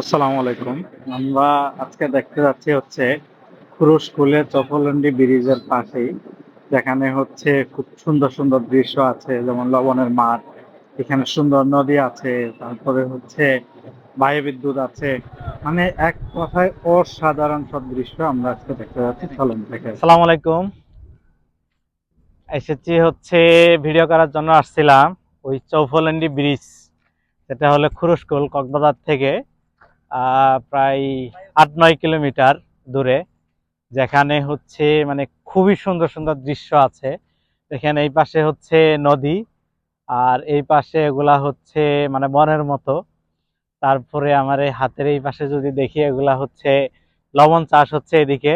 আসসালামু আলাইকুম। আমরা আজকে দেখতে যাচ্ছি হচ্ছে খুরু স্কুলের চপলন্ডি ব্রিজের পাশেই। যেখানে হচ্ছে খুব সুন্দর সুন্দর দৃশ্য আছে যেমন লবণের মাঠ এখানে সুন্দর নদী আছে তারপরে হচ্ছে বায়ু বিদ্যুৎ আছে। মানে এক কথায় অসাধারণ সব দৃশ্য আমরা আজকে দেখতে যাচ্ছি চলুন দেখে আসি। আসসালামু আলাইকুম। এসেছি হচ্ছে ভিডিও করার জন্য আসছিলাম ওই চৌফলেন্ডি ব্রিজ যেটা হলো খুরুশকুল কক্সবাজার থেকে। প্রায় আট নয় কিলোমিটার দূরে, যেখানে হচ্ছে মানে খুবই সুন্দর সুন্দর দৃশ্য আছে। এখানে এই পাশে হচ্ছে নদী, আর এই পাশে এগুলা হচ্ছে মানে বনের মতো। তারপরে আমার এই হাতের এই পাশে যদি দেখি, এগুলা হচ্ছে লবণ চাষ হচ্ছে এদিকে।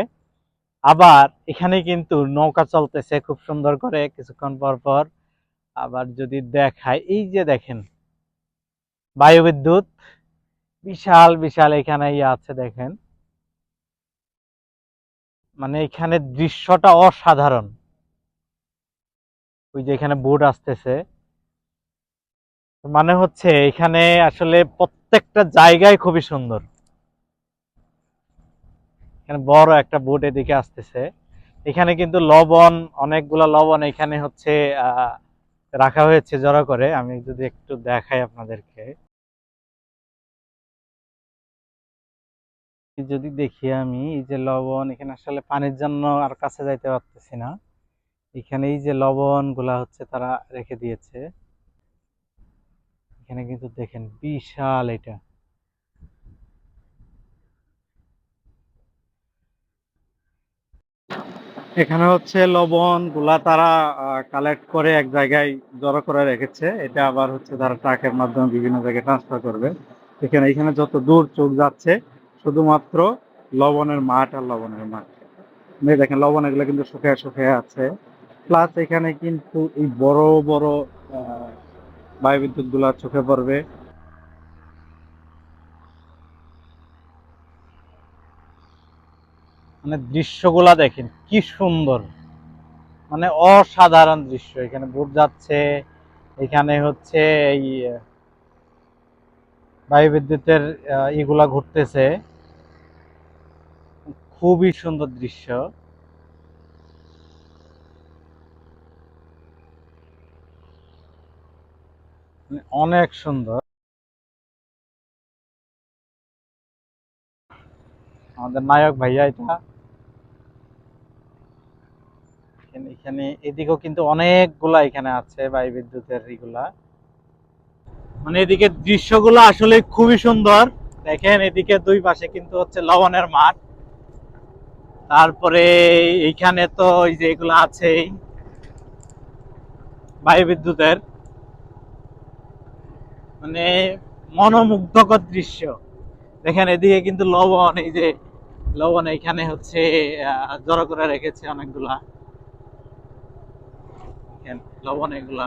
আবার এখানে কিন্তু নৌকা চলতেছে খুব সুন্দর করে কিছুক্ষণ পর পর। আবার যদি দেখায় এই যে দেখেন বায়ু বিদ্যুৎ বিশাল বিশাল এখানে ইয়ে আছে দেখেন। মানে এখানে দৃশ্যটা অসাধারণ। ওই যে এখানে বোট আসতেছে। মানে হচ্ছে এখানে আসলে প্রত্যেকটা জায়গায় খুবই সুন্দর। এখানে বড় একটা বোট এদিকে আসতেছে। এখানে কিন্তু লবণ, অনেকগুলো লবণ এখানে হচ্ছে রাখা হয়েছে জড়ো করে। আমি যদি একটু দেখাই আপনাদেরকে। যদি দেখি আমি, এই যে লবণ, এখানে আসলে পানির জন্য আর কাছে যাইতে পারতেছি না। এখানে এই যে লবণগুলা হচ্ছে তারা রেখে দিয়েছে। এখানে কিন্তু দেখেন বিশাল এটা। এখানে হচ্ছে লবণগুলা তারা কালেক্ট করে এক জায়গায় জড়ো করে রেখেছে। এটা আবার হচ্ছে তারা ট্রাকের মাধ্যমে বিভিন্ন জায়গায় ট্রান্সফার করবে। এখানে এখানে যত দূর চোখ যাচ্ছে শুধুমাত্র লবণের মাঠ আর লবণের মাঠ। দেখেন লবণ এগুলো কিন্তু শুকিয়ে শুকিয়ে আছে। প্লাস এখানে কিন্তু এই বড় বড় আহ, বায়ু বিদ্যুৎ গুলা চোখে পড়বে। মানে দৃশ্যগুলা দেখেন কি সুন্দর। মানে অসাধারণ দৃশ্য। এখানে বোট যাচ্ছে এখানে হচ্ছে এই আহ, বায়ু বিদ্যুতের আহ, ইগুলা ঘুরতেছে। খুবই সুন্দর দৃশ্য। অনেক সুন্দর। আমাদের নায়ক ভাইয়া এটা। এখানে এদিকেও কিন্তু অনেকগুলা এখানে আছে বায়ু বিদ্যুতের এগুলা। মানে এদিকে দৃশ্যগুলো আসলে খুবই সুন্দর। দেখেন, এদিকে দুই পাশে কিন্তু হচ্ছে লবণের মাঠ। তারপরে এইখানে তো ওই যে এগুলো আছেই বায়ু বিদ্যুতের মানে মনোমুগ্ধকর দৃশ্য। দেখেন, এদিকে কিন্তু লবণ, এই যে লবণ এখানে হচ্ছে জড়ো করে রেখেছে অনেকগুলা। লবণ এগুলা।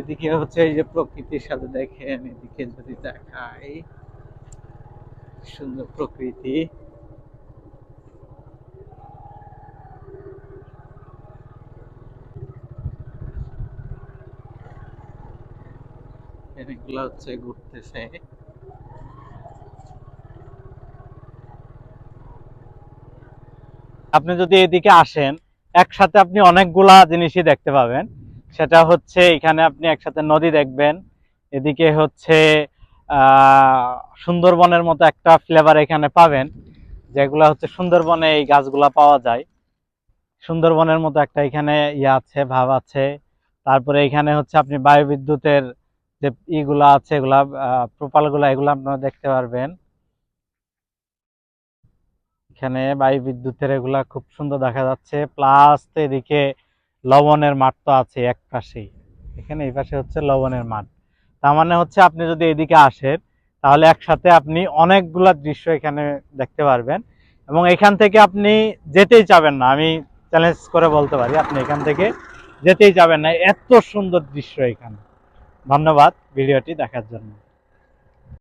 এদিকে হচ্ছে এই যে প্রকৃতির সাথে দেখেন, এদিকে যদি দেখাই, সুন্দর প্রকৃতি। এগুলো হচ্ছে ঘুরতেছে। আপনি যদি এদিকে আসেন, একসাথে আপনি অনেকগুলা জিনিসই দেখতে পাবেন। সেটা হচ্ছে এখানে আপনি একসাথে নদী দেখবেন। এদিকে হচ্ছে সুন্দরবনের মতো একটা ফ্লেভার এখানে পাবেন, যেগুলা হচ্ছে সুন্দরবনে এই গাছগুলা পাওয়া যায়। সুন্দরবনের মতো একটা এখানে ইয়ে আছে, ভাব আছে। তারপরে এখানে হচ্ছে আপনি বায়ু বিদ্যুতের যে ইগুলা আছে, এগুলা প্রোপালগুলা এগুলো আপনারা দেখতে পারবেন। এখানে বায়ু বিদ্যুতের এগুলা খুব সুন্দর দেখা যাচ্ছে। প্লাস এদিকে লবণের মাঠ তো আছে এক পাশেই। এখানে এই পাশে হচ্ছে লবণের মাঠ। তার মানে হচ্ছে আপনি যদি এদিকে আসেন, তাহলে একসাথে আপনি অনেকগুলা দৃশ্য এখানে দেখতে পারবেন এবং এখান থেকে আপনি যেতেই চাবেন না। আমি চ্যালেঞ্জ করে বলতে পারি, আপনি এখান থেকে যেতেই যাবেন না। এত সুন্দর দৃশ্য এখানে। ধন্যবাদ ভিডিওটি দেখার জন্য।